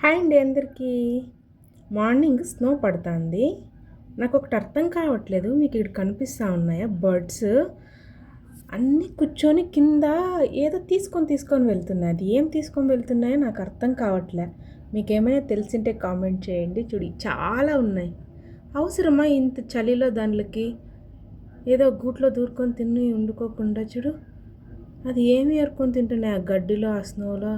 Hi అండి అందరికీ. Morning snow పడుతుంది. నాకు ఒకటి అర్థం కావట్లేదు మీకు ఇక్కడ కనిపిస్తూ ఉన్నాయా బర్డ్స్? అన్నీ కూర్చొని కింద ఏదో తీసుకొని తీసుకొని వెళ్తున్నాయి. అది ఏం తీసుకొని వెళ్తున్నాయో నాకు అర్థం కావట్లే. మీకు ఏమైనా తెలిసింటే కామెంట్ చేయండి. చూడి చాలా ఉన్నాయి. అవసరమా ఇంత చలిలో దానికి ఏదో గూట్లో దూరుకొని తిని వండుకోకుండా చూడు. అది ఏమి ఏరుకొని తింటున్నాయి ఆ గడ్డిలో ఆ స్నోలో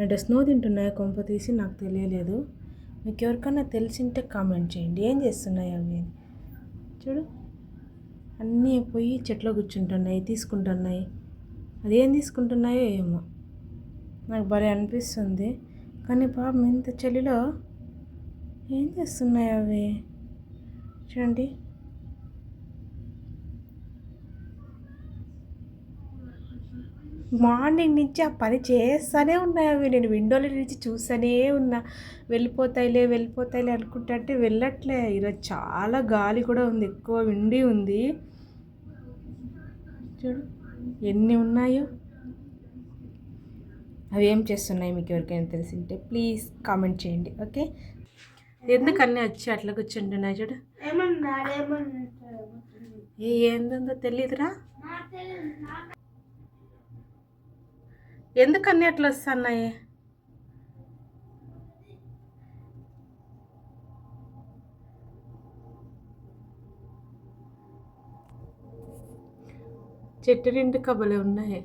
నేను స్నో తింటున్నాయా కొంప తీసి నాకు తెలియలేదు. మీకు ఎవరికైనా తెలిసింటే కామెంట్ చేయండి. ఏం చేస్తున్నాయి అవి? చూడు. అన్నీ పోయి చెట్లో కూర్చుంటున్నాయి తీసుకుంటున్నాయి. అది ఏం తీసుకుంటున్నాయో ఏమో. నాకు భలే అనిపిస్తుంది. కానీ పాపం ఇంత చలిలో ఏం చేస్తున్నాయి అవి? చూడండి. మార్నింగ్ నుంచి ఆ పని చేస్తూనే ఉన్నాయి అవి. నేను విండోల నుంచి చూస్తూనే ఉన్నా. వెళ్ళిపోతాయిలే వెళ్ళిపోతాయిలే అనుకుంటే వెళ్ళట్లే. ఈరోజు చాలా గాలి కూడా ఉంది ఎక్కువ విండి ఉంది. చూడు ఎన్ని ఉన్నాయో. అవి ఏం చేస్తున్నాయి మీకు ఎవరికైనా తెలిసింటే ప్లీజ్ కామెంట్ చేయండి ఓకే? ఎందుకన్నీ వచ్చి అట్లా కూర్చుంటున్నాయి చూడు? ఏ ఏందో తెలియదురా ఎందుకన్నీ అట్లా వస్తున్నాయి? చెట్టు రెండు కబలే ఉన్నాయి.